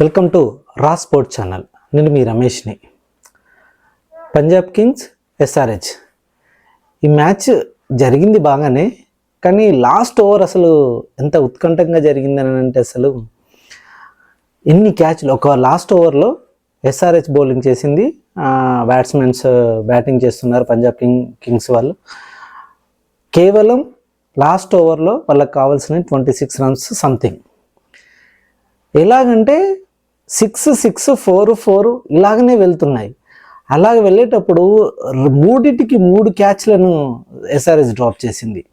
Welcome to Ra sport channel. నేను మీ రమేష్ని. Punjab kings SRH. ఈ మ్యాచ్ జరిగింది బాగానే కానీ లాస్ట్ ఓవర్ అసలు ఎంత ఉత్కంఠంగా జరిగిందని అంటే అసలు ఎన్ని క్యాచ్లు ఒక లాస్ట్ ఓవర్లో ఎస్ఆర్హెచ్ బౌలింగ్ చేసింది. బ్యాట్స్మెన్స్ బ్యాటింగ్ చేస్తున్నారు పంజాబ్ కింగ్ కింగ్స్ వాళ్ళు. కేవలం లాస్ట్ ఓవర్లో వాళ్ళకి కావాల్సిన ట్వంటీ సిక్స్ రన్స్ సంథింగ్. ఎలాగంటే సిక్స్ సిక్స్ ఫోర్ ఫోర్ ఇలాగనే వెళ్తున్నాయి. అలాగ వెళ్ళేటప్పుడు మూడింటికి మూడిటికి మూడు క్యాచ్లను ఎస్ఆర్ఎస్ డ్రాప్ చేసింది.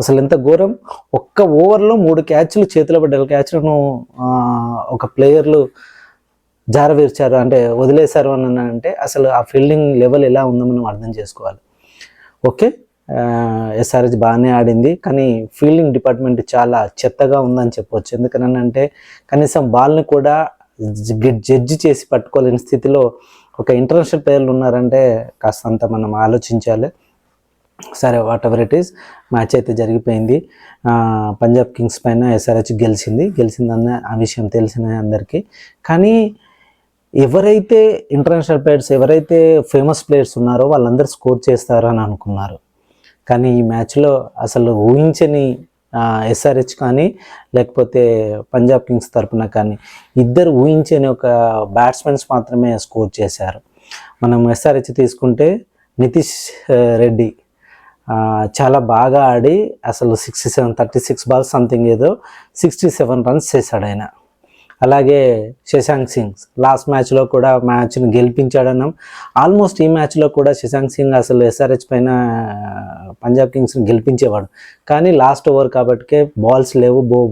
అసలు ఎంత ఘోరం? ఒక్క ఓవర్లో మూడు క్యాచ్లు చేతిలో పడ్డ క్యాచ్లను ఒక ప్లేయర్లు జారవేర్చారు. అంటే వదిలేశారు అని అంటే అసలు ఆ ఫీల్డింగ్ లెవెల్ ఎలా ఉందో మనం అర్థం చేసుకోవాలి. ఓకే? ఎస్ఆర్హెచ్ బాగానే ఆడింది. కానీ ఫీల్డింగ్ డిపార్ట్మెంట్ చాలా చెత్తగా ఉందని చెప్పొచ్చు. ఎందుకని అంటే కనీసం బాల్ని కూడా జడ్జి చేసి పట్టుకోలేని స్థితిలో ఒక ఇంటర్నేషనల్ ప్లేయర్లు ఉన్నారంటే కాస్తంత మనం ఆలోచించాలి. సరే whatever it is match అయితే జరిగిపోయింది. పంజాబ్ కింగ్స్ పైన ఎస్ఆర్హెచ్ గెలిచింది. గెలిచిందన్న ఆ విషయం తెలిసిన అందరికీ. కానీ ఎవరైతే ఇంటర్నేషనల్ ప్లేయర్స్ ఎవరైతే ఫేమస్ ప్లేయర్స్ ఉన్నారో వాళ్ళందరూ స్కోర్ చేస్తారు అని అనుకున్నారు. కానీ ఈ మ్యాచ్లో అసలు ఊహించని ఎస్ఆర్హెచ్ కానీ లేకపోతే పంజాబ్ కింగ్స్ తరపున కానీ ఇద్దరు ఊహించని ఒక బ్యాట్స్మెన్స్ మాత్రమే స్కోర్ చేశారు. మనం ఎస్ఆర్హెచ్ తీసుకుంటే నితీష్ రెడ్డి చాలా బాగా ఆడి అసలు sixty seven thirty six balls something ఏదో సిక్స్టీ సెవెన్ రన్స్ చేశాడు ఆయన. అలాగే శశాంక్ సింగ్. లాస్ట్ మ్యాచ్లో కూడా మ్యాచ్ని గెలిపించాడన్నాం. ఆల్మోస్ట్ ఈ మ్యాచ్లో కూడా శశాంక్ సింగ్ అసలు ఎస్ఆర్హెచ్ పైన పంజాబ్ కింగ్స్ని గెలిపించేవాడు. కానీ లాస్ట్ ఓవర్ కాబట్టికే బాల్స్ లేవు బో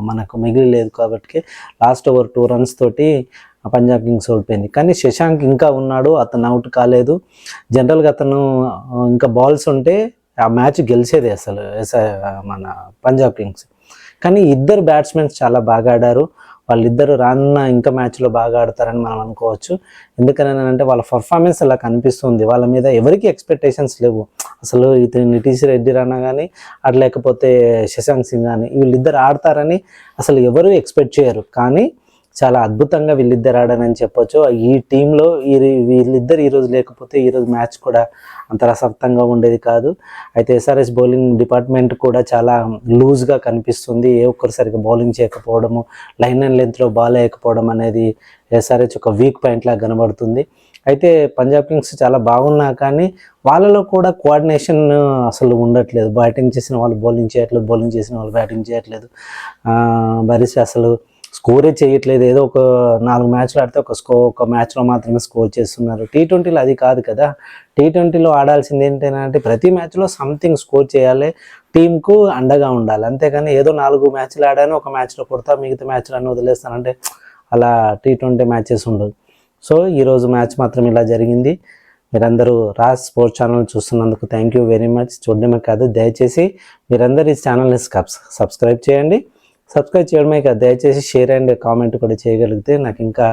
మనకు మిగిలి లేదు కాబట్టికే లాస్ట్ ఓవర్ టూ రన్స్ తోటి పంజాబ్ కింగ్స్ ఓడిపోయింది. కానీ శశాంక్ ఇంకా ఉన్నాడు అతను అవుట్ కాలేదు. జనరల్గా అతను ఇంకా బాల్స్ ఉంటే ఆ మ్యాచ్ గెలిచేది అసలు ఎస్- మన పంజాబ్ కింగ్స్. కానీ ఇద్దరు బ్యాట్స్మెన్స్ చాలా బాగా ఆడారు. వాళ్ళిద్దరు రానున్న ఇంకా మ్యాచ్లో బాగా ఆడతారని మనం అనుకోవచ్చు. ఎందుకని అంటే వాళ్ళ పర్ఫార్మెన్స్ అలా కనిపిస్తుంది. వాళ్ళ మీద ఎవరికి ఎక్స్పెక్టేషన్స్ లేవు. అసలు ఇతను నితీష్ రెడ్డి రానా కానీ అటు లేకపోతే శశాంక్ సింగ్ కానీ వీళ్ళిద్దరు ఆడతారని అసలు ఎవరు ఎక్స్పెక్ట్ చేయరు. కానీ చాలా అద్భుతంగా వీళ్ళిద్దరు ఆడారని చెప్పొచ్చు. ఈ టీంలో ఈ వీళ్ళిద్దరు ఈరోజు లేకపోతే ఈరోజు మ్యాచ్ కూడా అంత రసవత్తంగా ఉండేది కాదు. అయితే ఎస్ఆర్ఎస్ బౌలింగ్ డిపార్ట్మెంట్ కూడా చాలా లూజ్గా కనిపిస్తుంది. ఏ ఒక్కరు సరిగ్గా బౌలింగ్ చేయకపోవడము లైన్ అండ్ లెంత్లో బాల్ వేయకపోవడం అనేది ఎస్ఆర్హెచ్ ఒక వీక్ పాయింట్లా కనబడుతుంది. అయితే పంజాబ్ కింగ్స్ చాలా బాగున్నా కానీ వాళ్ళలో కూడా కోఆర్డినేషన్ అసలు ఉండట్లేదు. బ్యాటింగ్ చేసిన వాళ్ళు బౌలింగ్ చేయట్లేదు బౌలింగ్ చేసిన వాళ్ళు బ్యాటింగ్ చేయట్లేదు. బరిసి అసలు స్కోరే చేయట్లేదు. ఏదో ఒక నాలుగు మ్యాచ్లు ఆడితే ఒక స్కో ఒక మ్యాచ్లో మాత్రమే స్కోర్ చేస్తున్నారు. టీ ట్వంటీలో అది కాదు కదా. టీ ట్వంటీలో ఆడాల్సింది ఏంటంటే ప్రతి మ్యాచ్లో సంథింగ్ స్కోర్ చేయాలి. టీంకు అండగా ఉండాలి. అంతేకాని ఏదో నాలుగు మ్యాచ్లు ఆడాను ఒక మ్యాచ్లో కొడతా మిగతా మ్యాచ్లు అన్నీ వదిలేస్తానంటే అలా టీ ట్వంటీ మ్యాచెస్ ఉండదు సో ఈరోజు మ్యాచ్ మాత్రం ఇలా జరిగింది. మీరందరూ రాజ్ స్పోర్ట్స్ ఛానల్ చూస్తున్నందుకు థ్యాంక్ యూ వెరీ మచ్. చూడడమే కాదు దయచేసి మీరందరూ ఈ ఛానల్ని సబ్స్క్రైబ్ చేయండి. సబ్స్క్రైబ్ చేయడమే కాదు దయచేసి షేర్ అండ్ కామెంట్ కూడా చేయగలిగితే నాకు ఇంకా